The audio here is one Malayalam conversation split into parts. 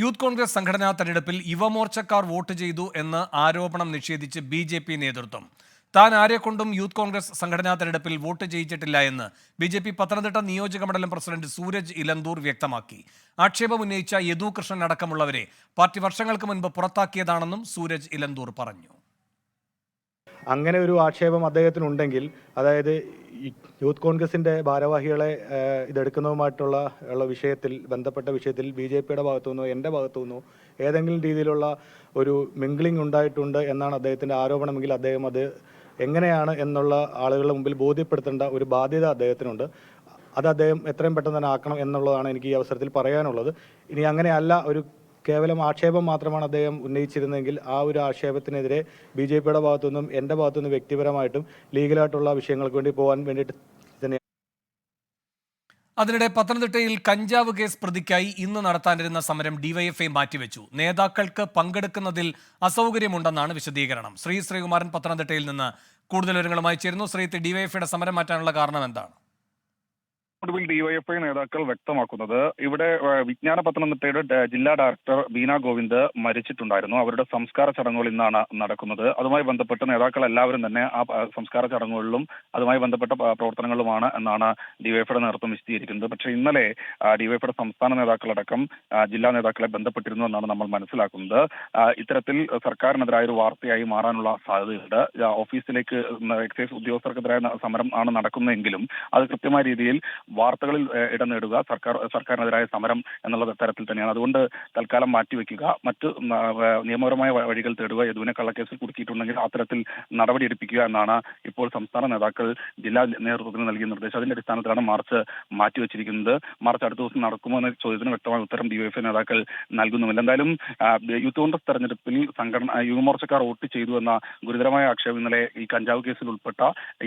യൂത്ത് കോൺഗ്രസ് സംഘടനാ തെരഞ്ഞെടുപ്പിൽ യുവമോർച്ചക്കാർ വോട്ട് ചെയ്തു എന്ന് ആരോപണം നിഷേധിച്ച് ബി ജെ പി നേതൃത്വം. താൻ ആരെക്കൊണ്ടും യൂത്ത് കോൺഗ്രസ് സംഘടനാ തെരഞ്ഞെടുപ്പിൽ വോട്ട് ചെയ്യിച്ചിട്ടില്ല എന്ന് ബി ജെ പി പത്തനംതിട്ട നിയോജക മണ്ഡലം പ്രസിഡന്റ് സൂരജ് ഇലന്തൂർ വ്യക്തമാക്കി. ആക്ഷേപം ഉന്നയിച്ച യദു കൃഷ്ണൻ അടക്കമുള്ളവരെ പാർട്ടി വർഷങ്ങൾക്ക് മുൻപ് പുറത്താക്കിയതാണെന്നും സൂരജ് ഇലന്തൂർ പറഞ്ഞു. അങ്ങനെ ഒരു ആക്ഷേപം അദ്ദേഹത്തിനുണ്ടെങ്കിൽ അതായത് യൂത്ത് കോൺഗ്രസിന്റെ ഭാരവാഹികളെ ഇതെടുക്കുന്നതുമായിട്ടുള്ള ഉള്ള വിഷയത്തിൽ ബന്ധപ്പെട്ട വിഷയത്തിൽ ബി ജെ പിയുടെ ഭാഗത്തു നിന്നോ എന്റെ ഭാഗത്തു നിന്നോ ഏതെങ്കിലും രീതിയിലുള്ള ഒരു മിംഗ്ലിംഗ് ഉണ്ടായിട്ടുണ്ട് എന്നാണ് അദ്ദേഹത്തിന്റെ ആരോപണമെങ്കിൽ അദ്ദേഹം അത് എങ്ങനെയാണ് എന്നുള്ള ആളുകളുടെ മുമ്പിൽ ബോധ്യപ്പെടുത്തേണ്ട ഒരു ബാധ്യത അദ്ദേഹത്തിനുണ്ട്. അത് അദ്ദേഹം എത്രയും പെട്ടെന്ന് തന്നെ ആക്കണം എന്നുള്ളതാണ് എനിക്ക് ഈ അവസരത്തിൽ പറയാനുള്ളത്. ഇനി അങ്ങനെയല്ല ഒരു കേവലം ആക്ഷേപം മാത്രമാണ് അദ്ദേഹം ഉന്നയിച്ചിരുന്നെങ്കിൽ ആ ഒരു ആക്ഷേപത്തിനെതിരെ ബി ജെ പിയുടെ ഭാഗത്തുനിന്നും എന്റെ ഭാഗത്തുനിന്നും വ്യക്തിപരമായിട്ടും ലീഗലായിട്ടുള്ള വിഷയങ്ങൾക്ക് വേണ്ടി പോകാൻ വേണ്ടിയിട്ട് തന്നെ അതിനിടെ പത്തനംതിട്ടയിൽ കഞ്ചാവ് കേസ് പ്രതിക്കായി ഇന്ന് നടത്താനിരുന്ന സമരം ഡിവൈഎഫ്ഐ മാറ്റിവെച്ചു. നേതാക്കൾക്ക് പങ്കെടുക്കുന്നതിൽ അസൗകര്യമുണ്ടെന്നാണ് വിശദീകരണം. ശ്രീ ശ്രീകുമാരൻ പത്തനംതിട്ടയിൽ നിന്ന് കൂടുതൽ വിവരങ്ങളുമായി ചേരുന്നു. ശ്രീ ഡിവൈഎഫ്ഐയുടെ സമരം മാറ്റാനുള്ള കാരണം എന്താണ്? ഒടുവിൽ ഡിവൈഎഫ്ഐ നേതാക്കൾ വ്യക്തമാക്കുന്നത് ഇവിടെ വിജ്ഞാന പത്തനംതിട്ടയുടെ ജില്ലാ ഡയറക്ടർ ബീന ഗോവിന്ദ് മരിച്ചിട്ടുണ്ടായിരുന്നു. അവരുടെ സംസ്കാര ചടങ്ങുകൾ ഇന്നാണ് നടക്കുന്നത്. അതുമായി ബന്ധപ്പെട്ട് നേതാക്കൾ എല്ലാവരും തന്നെ ആ സംസ്കാര ചടങ്ങുകളിലും അതുമായി ബന്ധപ്പെട്ട പ്രവർത്തനങ്ങളിലുമാണ് എന്നാണ് ഡിവൈഎഫ്ഐയുടെ നേതൃത്വം വിശദീകരിക്കുന്നത്. പക്ഷേ ഇന്നലെ ഡിവൈഎഫ്ഐയുടെ സംസ്ഥാന നേതാക്കളടക്കം ജില്ലാ നേതാക്കളെ ബന്ധപ്പെട്ടിരുന്നു എന്നാണ് നമ്മൾ മനസ്സിലാക്കുന്നത്. ഇത്തരത്തിൽ സർക്കാരിനെതിരായ ഒരു വാർത്തയായി മാറാനുള്ള സാധ്യതയുണ്ട്. ഓഫീസിലേക്ക് എക്സൈസ് ഉദ്യോഗസ്ഥർക്കെതിരായ സമരം ആണ് നടക്കുന്നതെങ്കിലും അത് കൃത്യമായ രീതിയിൽ വാർത്തകളിൽ ഇടം നേടുക സർക്കാർ സർക്കാരിനെതിരായ സമരം എന്നുള്ള തരത്തിൽ തന്നെയാണ്. അതുകൊണ്ട് തൽക്കാലം മാറ്റിവെക്കുക. മറ്റ് നിയമപരമായ വഴികൾ തേടുക യദുവിനെ കള്ളക്കേസിൽ കുടുക്കിയിട്ടുണ്ടെങ്കിൽ അത്തരത്തിൽ നടപടി എടുപ്പിക്കുക എന്നാണ് ഇപ്പോൾ സംസ്ഥാന നേതാക്കൾ ജില്ലാ നേതൃത്വത്തിന് നൽകിയ നിർദ്ദേശം. അതിന്റെ അടിസ്ഥാനത്തിലാണ് മാർച്ച് മാറ്റിവെച്ചിരിക്കുന്നത്. മാർച്ച് അടുത്ത ദിവസം നടക്കുമോ എന്ന ചോദ്യത്തിന് വ്യക്തമായ ഉത്തരം ഡിവൈഎഫ്ഐ നേതാക്കൾ നൽകുന്നുമില്ല. എന്തായാലും യൂത്ത് കോൺഗ്രസ് തെരഞ്ഞെടുപ്പിൽ സംഘടന യുവമോർച്ചക്കാർ വോട്ട് ചെയ്തു എന്ന ഗുരുതരമായ ആക്ഷേപം ഇന്നലെ ഈ കഞ്ചാവ് കേസിൽ ഉൾപ്പെട്ട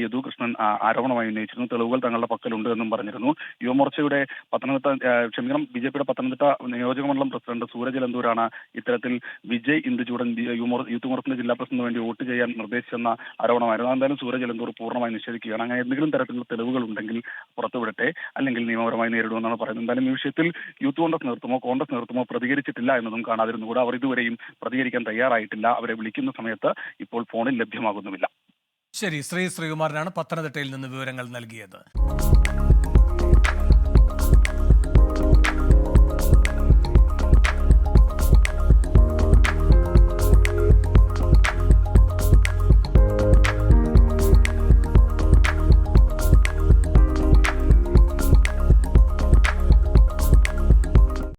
യദു കൃഷ്ണൻ ആരോപണമായി ഉന്നയിച്ചിരുന്നു. തെളിവുകൾ തങ്ങളുടെ പക്കലുണ്ട് എന്നും പറഞ്ഞിരുന്നു. യുവമോർച്ചയുടെ പത്തനംതിട്ട ക്ഷമിക്കണം ബി ജെ പിയുടെ പത്തനംതിട്ട നിയോജക മണ്ഡലം പ്രസിഡന്റ് സൂരജ് ലന്തൂരാണ് ഇത്തരത്തിൽ വിജയ് ഇന്ദുചൂടൻ യൂത്ത് കോൺഗ്രസിന്റെ ജില്ലാ പ്രസിഡന്റിന് വേണ്ടി വോട്ട് ചെയ്യാൻ നിർദ്ദേശിച്ചെന്ന ആരോപണമായിരുന്നു. എന്തായാലും സൂരജ് ലന്തൂർ പൂർണമായി നിഷേധിക്കുകയാണ്. അങ്ങനെ എന്തെങ്കിലും തരത്തിലുള്ള തെളിവുകൾ ഉണ്ടെങ്കിൽ പുറത്തുവിടട്ടെ അല്ലെങ്കിൽ നിയമപരമായി നേരിടുമെന്നാണ് പറയുന്നത്. എന്തായാലും ഈ വിഷയത്തിൽ യൂത്ത് കോൺഗ്രസ് നേതൃത്വമോ കോൺഗ്രസ് നേതൃത്വമോ പ്രതികരിച്ചിട്ടില്ല എന്നതും കാണാതിരുന്നു കാണാതിരുന്നുകൂടെ അവർ ഇതുവരെയും പ്രതികരിക്കാൻ തയ്യാറായിട്ടില്ല. അവരെ വിളിക്കുന്ന സമയത്ത് ഇപ്പോൾ ഫോണിൽ ലഭ്യമാകുന്നുമില്ല. ശരി ശ്രീ ശ്രീകുമാറിനാണ് പത്തനംതിട്ടയിൽ നിന്ന് വിവരങ്ങൾ നൽകിയത്.